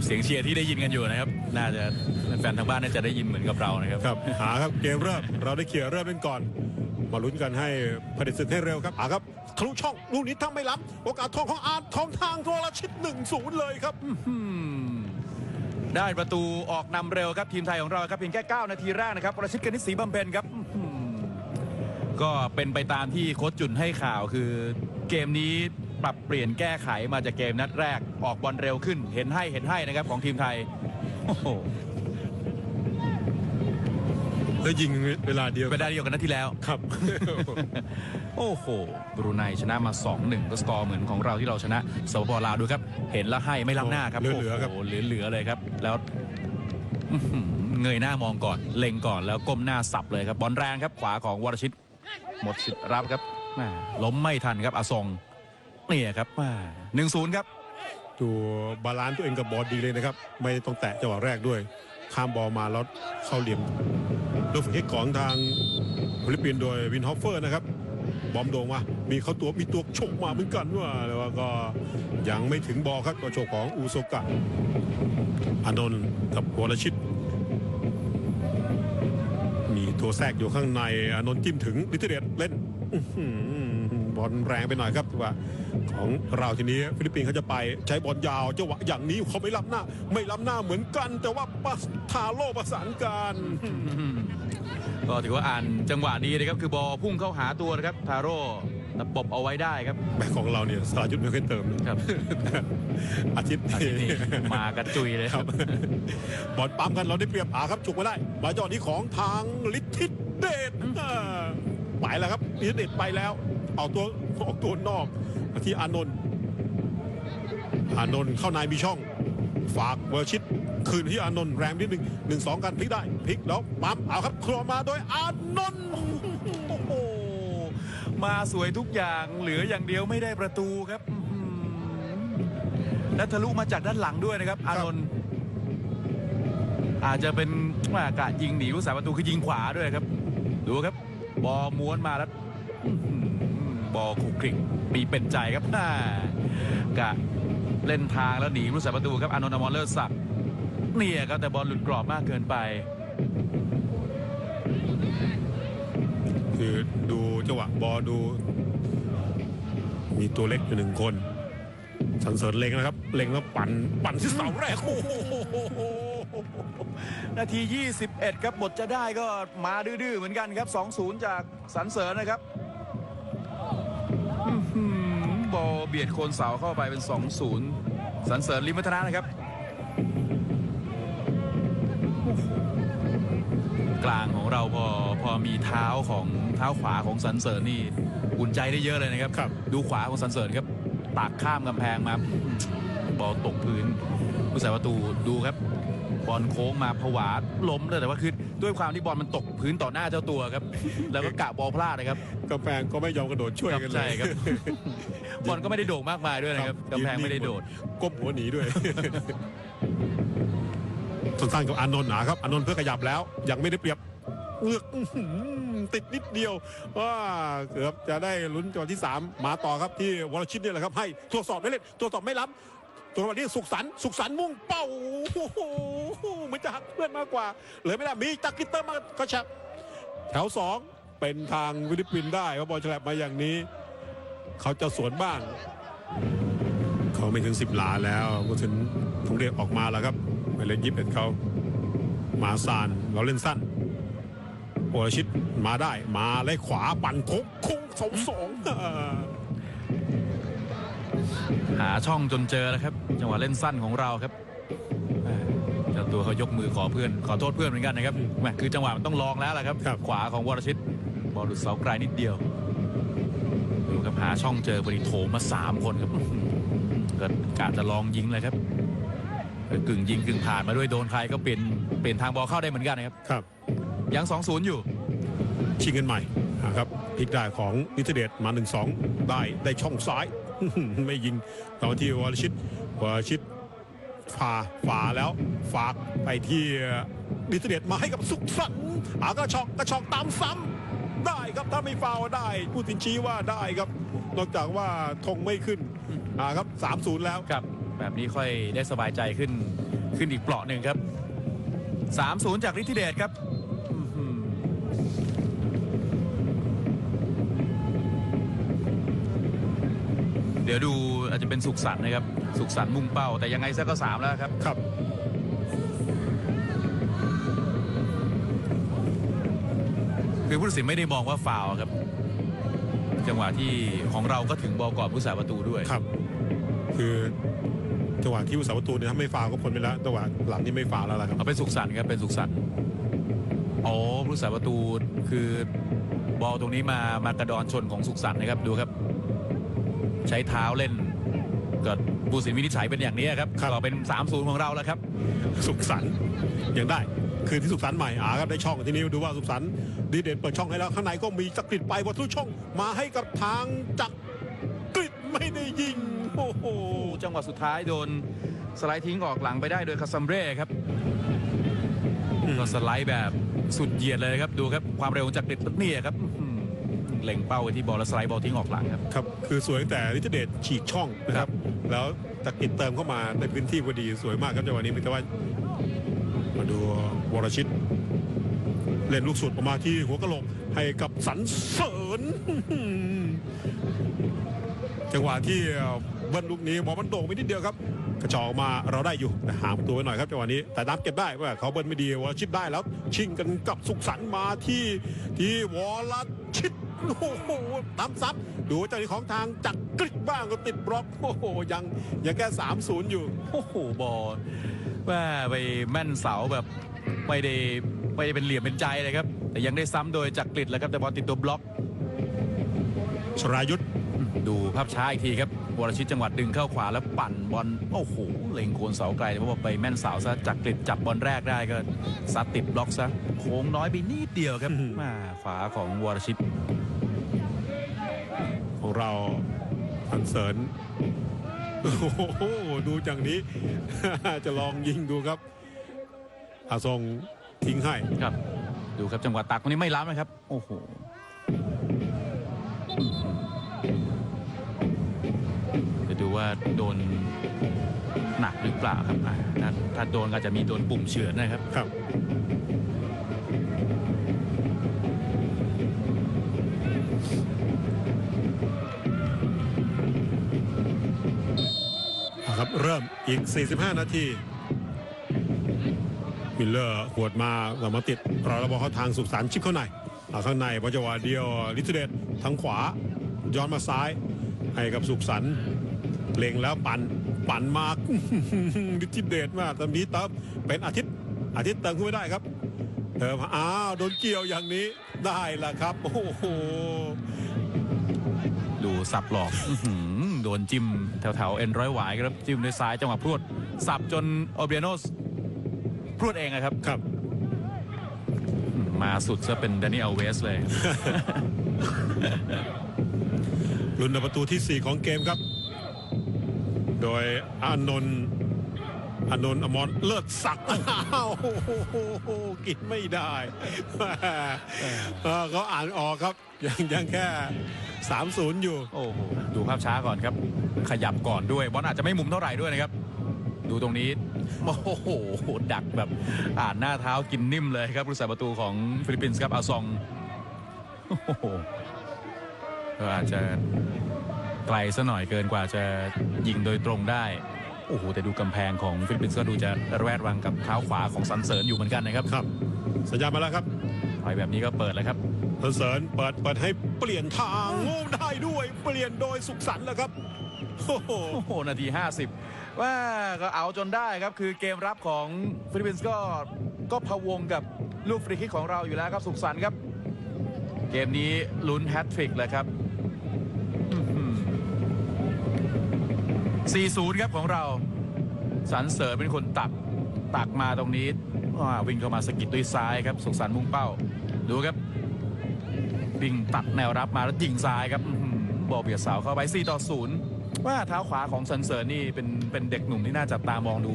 นั่นแหละครับเสียงเชียร์ที่ได้ยินกันอยู่นะครับ น่าจะแฟนทางบ้านน่าจะได้ยินเหมือนกับเรานะครับครับหาครับเกมเริ่มเราได้เขี่ยร์เริ่มเป็นก่อน มาลุ้นกันให้ผลิตศึกให้เร็วครับหาครับทะลุช่องลูกนี้ทำไม่ล้ำโอกาสทองของอาร์ตทองทางโทรชิตหนึ่งศูนย์เลยครับ อืมได้ประตูออกนำเร็วครับทีมไทยของเราครับเพียงแค่9นาทีแรกนะครับประชิดกนิษฐ์ศรีบำเพ็ญครับอื้อหือก็เป็นไปตามที่โค้ชจุนให้ข่าวคือเกมนี้ ปรับเปลี่ยนแก้ไขมาจากเกมนัดแรก ออกบอลเร็วขึ้น เห็นให้เห็นให้นะครับของทีมไทยโอ้โหแล้วยิงเวลาเดียวไปได้เดียวกันนัดที่แล้ว ครับ โอ้โห บรูไนชนะมา 2-1ก็สกอร์เหมือนของเราที่เราชนะสปปลาวดูครับ เห็นแล้วให้ไม่ล้ำหน้าครับเหลือๆครับโอ้โหเหลือๆเลยครับ แล้วอื้อหือเงยหน้ามองก่อน เล็งก่อนแล้วก้มหน้าสับเลยครับบอลแรงครับขวาของวรชิต หมดสิทธิ์รับครับแม่ล้มไม่ทันครับอาซง เนี่ยครับหนึ่งศูนย์ครับ ดูบาลานซ์ตัวเองกับบอลดีเลยนะครับ ไม่ต้องแตะจังหวะแรกด้วย ข้ามบอลมาแล้วเข้าเหลี่ยมลูกฝึกให้ของทางฟิลิปปินส์โดยวินฮอฟเฟอร์นะครับ บอมโด่งมามีเข้าตัวมีตัวฉกมาเหมือนกันว่าแต่ว่าก็ยังไม่ถึงบอลครับตัวโฉกของอูโซกะอานนท์กับวรชิต มีตัวแทรกอยู่ข้างในอานนท์จิ้มถึงลิทเดตเล่นอื้อหือบอลแรงไปหน่อยครับว่า ของเราทีนี้ฟิลิปปินส์เขาจะไปใช้บอลยาวจังหวะอย่างนี้เขาไม่ล้ำหน้า ไม่ล้ำหน้าเหมือนกัน แต่ว่าปัสทาโลประสานการก็ถือว่าอ่านจังหวะดีนะครับ คือบอลพุ่งเข้าหาตัวนะครับทาโร่ตะปบเอาไว้ได้ครับแบกของเราเนี่ยสายุทธไม่เคยเติมครับ อาทิตย์อาทิตย์นี้มากระจุยเลยคครัรับ บอลปั๊มกันเราได้เปรียบอาครับฉุกมาได้มาจอดนี้ของทางลิทธิเดชอ่าไปแล้วครับลิทธิเดชไปแล้ว เอาตัวออกตัวนอก มาที่อานนท์อานนท์เข้าในมีช่อง ฝากเวอร์ชิตคืนที่อานนท์แรงนิดหนึ่งหนึ่งสองกันพลิกได้พลิกแล้วปั๊มเอาครับครัวมาโดยอานนท์โอ้โหมาสวยทุกอย่างเหลืออย่างเดียวไม่ได้ประตูครับอื้อหือและทะลุมาจากด้านหลังด้วยนะครับ อานนท์อาจจะเป็นว่ากะยิงหนีผู้สาประตูคือยิงขวาด้วยครับ ดูครับ บอลม้วนมาแล้วอื้อหือ บอลขลุกคลิกมีเป็นใจครับน่ากะเล่นทางแล้วหนีผู้สาประตูครับอานนท์อมรเลิศศักดิ์เนี่ยครับแต่บอลหลุดกรอบมากเกินไป คือดูจังหวะบอลดู มีตัวเล็กอยู่หนึ่งคนสันเสริญเล็งนะครับ เล็งแล้วปั่น ปั่นที่เสาแรกโอ้โหนาที 21 ครับบทจะได้ก็มาดื้อๆเหมือนกันครับ 2-0 จากสันเสริญนะครับ เบียดโคนเสาเข้าไปเป็น 2-0สันเสริญลิมวัฒนะนะครับโอ้โหกลางของเราพอพอมีเท้าของเท้าขวาของสันเสริญนี่อุ่นใจได้เยอะเลยนะครับครับดูขวาของสันเสริญครับตากข้ามกำแพงมาบอลตกพื้นผู้สาประตูดูครับบอลโค้งมาผวาล้มเลยแต่ว่าคือด้วยความที่บอลมันตกพื้นต่อหน้าเจ้าตัวครับ แล้วก็กะบอลพลาดนะครับกาแฟก็ไม่ยอมกระโดดช่วยกันเลยใช่ครับ บอลก็ไม่ได้โด่งมากมายด้วยนะครับกำแพงไม่ได้โดดก้มหัวหนีด้วยสั้นๆกับอานนท์หนาครับอานนท์เพื่อขยับแล้ว ยังไม่ได้เปรียบเลือกอื้อหือติดนิดเดียวว่าเกือบจะได้ลุ้นจังหวะที่ 3 มาต่อครับที่วรชิตเนี่ยแหละครับ ให้ตรวจสอบไม่เล่นตรวจสอบไม่ล้ำตัวนี้สุขสันต์สุขสันต์มุ่งเป้าโอ้โหเหมือนจะหักเพื่อนมากกว่าเลยไม่ได้มีจักริตเตอร์มากระชับแถวสองเป็นทางฟิลิปปินส์ได้เพราะบอลฉลับมาอย่างนี้ เขาจะสวนบ้าง เขาไม่ถึงสิบหลาแล้วก็ถึงต้องเรียกออกมาแล้วครับหมายเลขยี่สิบเอ็ดเขามาซานเราเล่นสั้นโอรชิตมาได้มาเลยขวาปั่นโค้งโค้งสองสองอ่าหาช่องจนเจอแล้วครับ จังหวะเล่นสั้นของเราครับแม่เจ้าตัวเขายกมือขอเพื่อน ขอโทษเพื่อนเหมือนกันนะครับแม่คือจังหวะมันต้องลองแล้วแหละครับ ขวาของวรชิตบอลหลุดเสาไกลนิดเดียว ดูครับหาช่องเจอพอดีโถมมาสามคนครับอื้อหือก็กาจะลองยิงเลยครับกึ่งยิงกึ่งผ่านมาด้วยโดนใครก็เปลี่ยนเปลี่ยนทางบอลเข้าได้เหมือนกันนะครับครับ ยัง 2 0 อยู่ ชิงกันใหม่นะครับพลิกได้ของนิทเดชมา1นสองได้ได้ช่องซ้าย ไม่ยิงต่อที่วรชิตวรชิตฝ่าฝ่าแล้วฝากไปที่นิทเดชมาให้กับสุขสันต์อากระชอกกระชอกตามซ้ำ ได้ครับถ้าไม่ฟาวล์ได้ผู้ตินชี้ว่าได้ครับ นอกจากว่าธงไม่ขึ้นอ่าครับ3-0แล้วครับ แบบนี้ค่อยได้สบายใจขึ้นขึ้นอีกเปราะหนึ่งครับ 3-0 จากฤทธิเดชครับอื้อหือเดี๋ยวดูอาจจะเป็นสุขสันต์นะครับ สุขสันต์มุ่งเป้า แต่ยังไงซะก็3แล้วครับครับ คือผู้ตัดสินไม่ได้มองว่าฟาวล์ครับ จังหวะที่ของเราก็ถึงบอลก่อนผู้สาประตูด้วย ครับ คือจังหวะที่ผู้สาประตูเนี่ยถ้าไม่ฟาวก็พ้นไปแล้วจังหวะหลังนี่ไม่ฟาวแล้วล่ะครับ เอาเป็นสุขสันต์ครับเป็นสุขสันต์อ๋อผู้สาประตูคือบอลตรงนี้มามากระดอนชนของสุขสันต์นะครับดูครับ ใช้เท้าเล่นก็ผู้สินวินิจฉัยเป็นอย่างนี้ครับครับ ก็เป็น3-0ของเราแล้วครับ สุขสันต์ยังได้ คือที่สุขสันต์ใหม่อ่าครับได้ช่องทีนี้ดูว่าสุขสันต์ ดีเด่นเปิดช่องให้แล้วข้างในก็มีจักริดไปบอลทุกช่องมาให้กับทางจักริดไม่ได้ยิงโอ้โหจังหวะสุดท้ายโดนสไลด์ทิ้งออกหลังไปได้โดยคาซัมเร่ครับก็สไลด์แบบสุดเหยียดเลยครับดูครับความเร็วของจักริดนี่ครับอื้อหือเล็งเป้าไปที่บอลแล้วสไลด์บอลทิ้งออกหลังครับครับคือสวยตั้งแต่ลิทธิเดชฉีกช่องนะครับ แล้วจักริดเติมเข้ามาในพื้นที่พอดีสวยมากครับจังหวะนี้เป็นแต่ว่ามาดูวรชิต เล่นลูกสุดออกมาที่หัวกะโหลกให้กับสันเสริญจังหวะที่เบิ้ลลูกนี้บอลมันโด่งไปนิดเดียวครับ กระจอกมาเราได้อยู่หางประตูไปหน่อยครับจังหวะนี้แต่น้ำเก็บได้ว่าเขาเบิ้ลไม่ดีวอลชิตได้แล้ว ชิงกันกับสุขสันต์มาที่ที่วอลชิตโอ้โหตามซับดูเจ้าหน้าที่ของทางจักกริดบ้างก็ติดบล็อกโอ้โหยังยังแค่3 0อยู่ โอ้โหบอลว่าไปแม่นเสาแบบไม่ได้ ไม่ได้เป็นเหลี่ยมเป็นใจเลยครับ แต่ยังได้ซ้ำโดยจักริดแล้วครับแต่บอลติดตัวบล็อกชรายุทธดูภาพช้าอีกทีครับวรชิตจังหวัดดึงเข้าขวาแล้วปั่นบอลโอ้โหเล็งโคนเสาไกลเพราะว่าไปแม่นเสาซะจักริดจับบอลแรกได้ก็ซัดติดบล็อกซะโค้งน้อยไปนิดเดียวครับมาขวาของวรชิตของเราสันเสริญโอ้โหดูจากนี้ จะลองยิงดูครับอาทรง ทิ้งให้ครับ ดูครับจังหวะตักตรงนี้ไม่ล้ำนะครับ โอ้โหจะดูว่าโดนหนักหรือเปล่าครับอ่าถ้าถ้าโดนก็อาจจะมีโดนปุ่มเฉือนนะครับครับเอาครับเริ่มอีก 45 นาที มิลเลอร์หวดมาเรามาติดรอระบอเข้าทางสุขสันต์ชิปเข้าในเอาข้างในพอจังหวะเดียวลิทเดตทางขวาย้อนมาซ้าย ให้กับสุขสันต์เล็งแล้วปั่นปั่นมาลิทเดตมากตอนนี้เติมเป็นอาทิตย์อาทิตย์เติมขึ้นไม่ได้ครับเติมอ้าวโดนเกี่ยวอย่างนี้ได้ละครับ โอ้โหดูสับหลอกโดนจิ้มแถวๆเอ็นร้อยหวายครับจิ้มด้วยซ้ายจังหวะพรวดสับจนโอเบียโนส พรวดเองนะครับ ครับอืมมาสุดซะเป็นแดนนี่อัลเวสเลย ลุ้นประตูที่ 4 ของเกมครับ โดยอานนท์อานนท์อมรเลิศศักดิ์อ้าวโอ้โหกินไม่ได้เออเขาอ่านออกครับ ยังยังแค่ 3-0 อยู่ โอ้โหดูภาพช้าก่อนครับ ขยับก่อนด้วยบอลอาจจะไม่มุมเท่าไหร่ด้วยนะครับ ดูตรงนี้ โอ้โห ดักแบบอ่านหน้าเท้ากินนิ่มเลยครับผู้สาประตูของฟิลิปปินส์ครับอาซองโอ้โหก็อาจจะไกลซะหน่อยเกินกว่าจะยิงโดยตรงได้ โอ้โห แต่ดูกำแพงของฟิลิปปินส์ก็ดูจะระแวดระวังกับเท้าขวาของสันเสริญอยู่เหมือนกันนะครับครับ สัญญาณมาแล้วครับถอยแบบนี้ก็เปิดแล้วครับสันเสริญเปิดเปิดให้เปลี่ยนทางโง่ได้ด้วย เปลี่ยนโดยสุขสันต์แล้วครับโอ้โหโอ้โหนาที50 ว่าก็เอาจนได้ครับคือเกมรับของฟิลิปปินส์ก็ก็พะวงกับลูกฟรีคิกของเราอยู่แล้วครับสุขสันต์ครับ เกมนี้ลุ้นแฮตทริกเลยครับ 4-0 ครับของเรา สันเสริญเป็นคนตัก ตักมาตรงนี้อ่าวิ่งเข้ามาสะกิดด้วยซ้ายครับ สุขสันต์มุ่งเป้า ดูครับ วิ่งตัดแนวรับมาแล้วยิงซ้ายครับบอลเบียดเสาเข้าไป 4 ต่อ 0 ว่าเท้าขวาของซันเซอร์นี่เป็น เป็นเด็กหนุ่มที่น่าจับตามองดู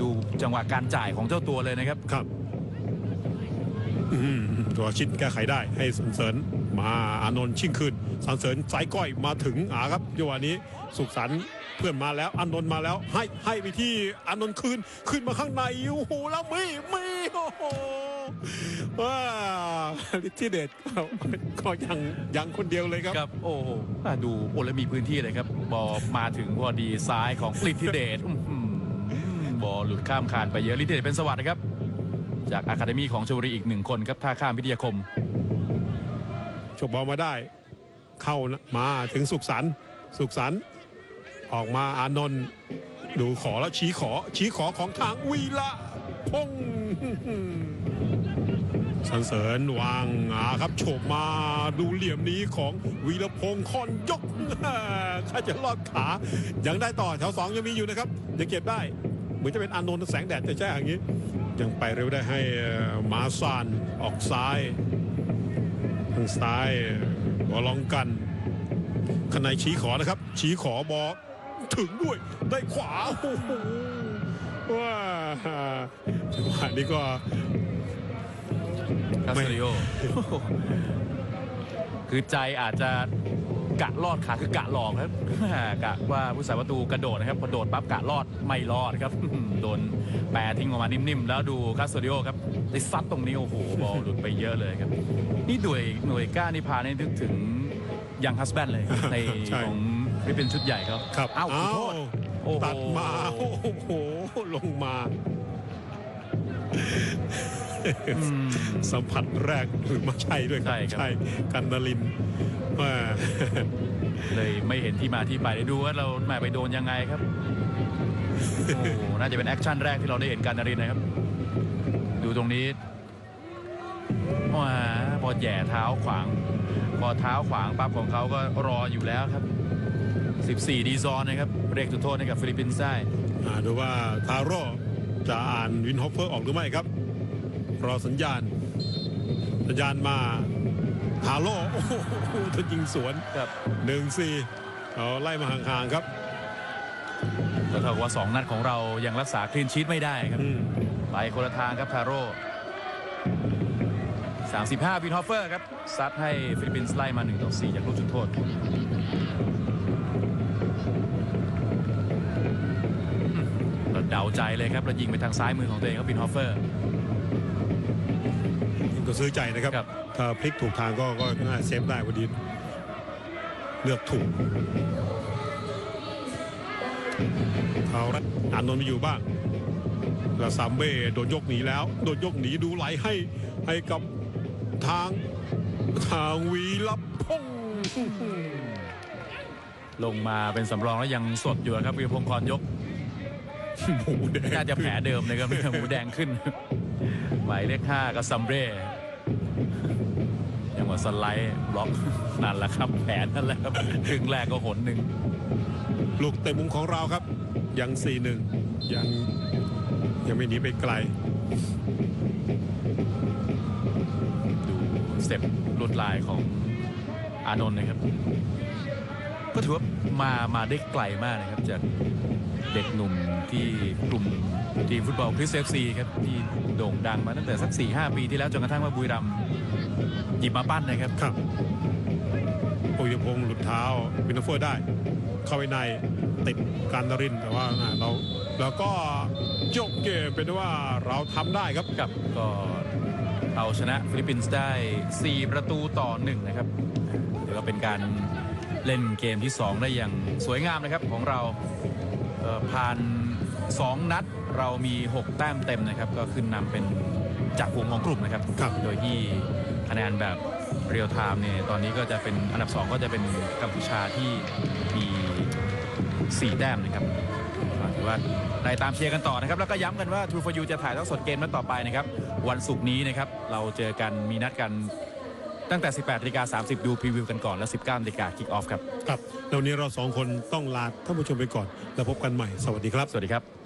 ดูจังหวะการจ่ายของเจ้าตัวเลยนะครับ ครับอืมตัวชิดแก้ไขได้ให้สันเสริญมาอานนท์ชิงคืนสันเสริญสายก้อยมาถึงอาครับจังหวะนี้สุขสันต์เพื่อนมาแล้วอานนท์มาแล้ว ให้ให้ไปที่อานนท์คืน ขึ้นมาข้างในโอ้โหแล้วมีมีโอ้โห ว้าลิทธิเดชก็ก็ยังยังคนเดียวเลยครับ ครับโอ้โหอะดูโอ้แล้วมีพื้นที่เลยครับ บอลมาถึงพอดีซ้ายของลิทธิเดชอื้อหือบอลหลุดข้ามคานไปเยอะลิทธิเดชเป็นสวัสดิ์นะครับ จากอะคาเดมีของชลบุรีอีกหนึ่งคนครับท่าข้ามพิทยาคมฉกบอลมาได้ เข้ามาถึงสุขสันต์สุขสันต์ออกมาอานนท์ดูขอแล้วชี้ขอชี้ขอของทางวีละพงษ์ สันเสริญวางอาครับโฉบมาดูเหลี่ยมนี้ของวีรพงษ์คอนยกข้าจะลอดขายังได้ต่อแถวสองยังมีอยู่นะครับยังเก็บได้ เหมือนจะเป็นอานนท์แสงแดดจะใช่อย่างนี้ ยังไปเร็วได้ให้มาซานออกซ้ายทางซ้ายวอลองกันข้ายชี้ขอนะครับ ชี้ขอบอถึงด้วยได้ขวาโอ้โหว้าจังหวะนี้ก็ คาสไม่เริโอคือใจอาจจะกะลอดขาคือกะหลอกครับกะว่าผู้สาประตูกระโดดนะครับพอโดดปั๊บกะลอดไม่รอดครับโดนแปรทิ้งออกมานิ่มๆ แล้วดูคาสเริโอครับได้ซัดตรงนี้โอ้โหบอลหลุดไปเยอะเลยครับ นี่หน่วยหน่วยก้านิพาเนี่ยนึกถึงยังฮัสแบนเลยในใช่ของฟิลิปปินส์ชุดใหญ่เขาครับอ้าวขอโทษโอ้โหตัดมาโอ้โหลงมาอืม สัมผัสแรกหรือไม่ใช่ด้วยครับใช่ครับ ใช่กันนาลินว่าเลยไม่เห็นที่มาที่ไปได้ดูว่าเราแหม่ไปโดนยังไงครับโอ้โหน่าจะเป็นแอคชั่นแรกที่เราได้เห็นการนารินนะครับ ดูตรงนี้ว้าพอแหย่เท้าขวาง พอเท้าขวางปั๊บของเขาก็รออยู่แล้วครับ 14 ดีซอนนะครับเรียกจุดโทษให้กับฟิลิปปินส์ได้ อ่าดูว่าทาโร่จะอ่านวินฮอฟเฟอร์ออกหรือไม่ครับ รอสัญญาณ สัญญาณมาทาโร่โอ้โหโดนยิงสวนครับหนึ่งสี่เอาไล่มาห่างๆครับแล้วเท่ากับว่า 2 นัดของเรายังรักษาคลีนชีตไม่ได้ครับ อืมไปคนละทางครับทาโร่35วินฮอฟเฟอร์ครับซัดให้ฟิลิปปินส์ไล่มา1ต่อ4จากลูกจุดโทษเราเดาใจเลยครับเรายิงไปทางซ้ายมือของตัวเองครับวินฮอฟเฟอร์ ก็ซื้อใจนะครับครับ ถ้าพลิกถูกทางก็ก็น่าเซฟได้พอดีเลือกถูกเอาละอานนท์ไปอยู่บ้างแล้วซามเบ้โดนยกหนีแล้ว โดนยกหนีดูไหลให้ให้กับทางทางวีรับพงษ์ลงมาเป็นสำรองแล้วยังสดอยู่ครับวีรพงศ์คอนยก หมูแดงน่าจะแผลเดิมเลยครับ หมูแดงขึ้น หมายเลขห้ากับซัมเบ้ ยังว่าสไลด์บล็อกนั่นแหละครับแผลนั่นแหละครับครึ่งแรกก็หนหนึ่งลูกเตะมุมของเราครับ ยัง 4-1 ยังยังไม่หนีไปไกล ดูสเต็ปลวดลายของอานนท์นะครับ ก็ถือว่ามามาได้ไกลมากนะครับ จากเด็กหนุ่มที่กลุ่มทีมฟุตบอลคริสเอฟซีครับ ที่โด่งดังมาตั้งแต่สัก 4-5 ปีที่แล้วจนกระทั่งว่าบุรีรัมย์ หยิบมาปั้นนะครับ ครับโอยพงษ์หลุดเท้าวินเฟอร์ได้ เข้าไปในติดการนรินทร์แต่ว่าอ่าเราเราก็จบเกมเป็นว่าเราทำได้ครับกับก็เอาชนะฟิลิปปินส์ได้ 4 ประตูต่อ 1 นะครับถือว่าเป็นการเล่นเกมที่ 2 ได้อย่างสวยงามนะครับของเราเอ่อผ่าน 2 นัดเรามี 6 แต้มเต็มนะครับ ก็ขึ้นนำเป็นจากฝูงของกลุ่มนะครับครับโดยที่ คะแนนแบบเรียลไทม์เนี่ยตอนนี้ก็จะเป็นอันดับ 2 ก็จะเป็นกัมพูชาที่มี 4 แต้มนะครับก็ถือว่าได้ตามเชียร์กันต่อนะครับ แล้วก็ย้ำกันว่า True for You จะถ่ายทอดสดเกมนัดต่อไปนะครับ วันศุกร์นี้นะครับ เราเจอกันมีนัดกันตั้งแต่ 18นาฬิกา30 ดูพรีวิวกันก่อน แล้ว 19นาฬิกาคิกออฟครับ ครับแล้ววันนี้เราสองคนต้องลาท่านผู้ชมไปก่อน แล้วพบกันใหม่ สวัสดีครับ สวัสดีครับ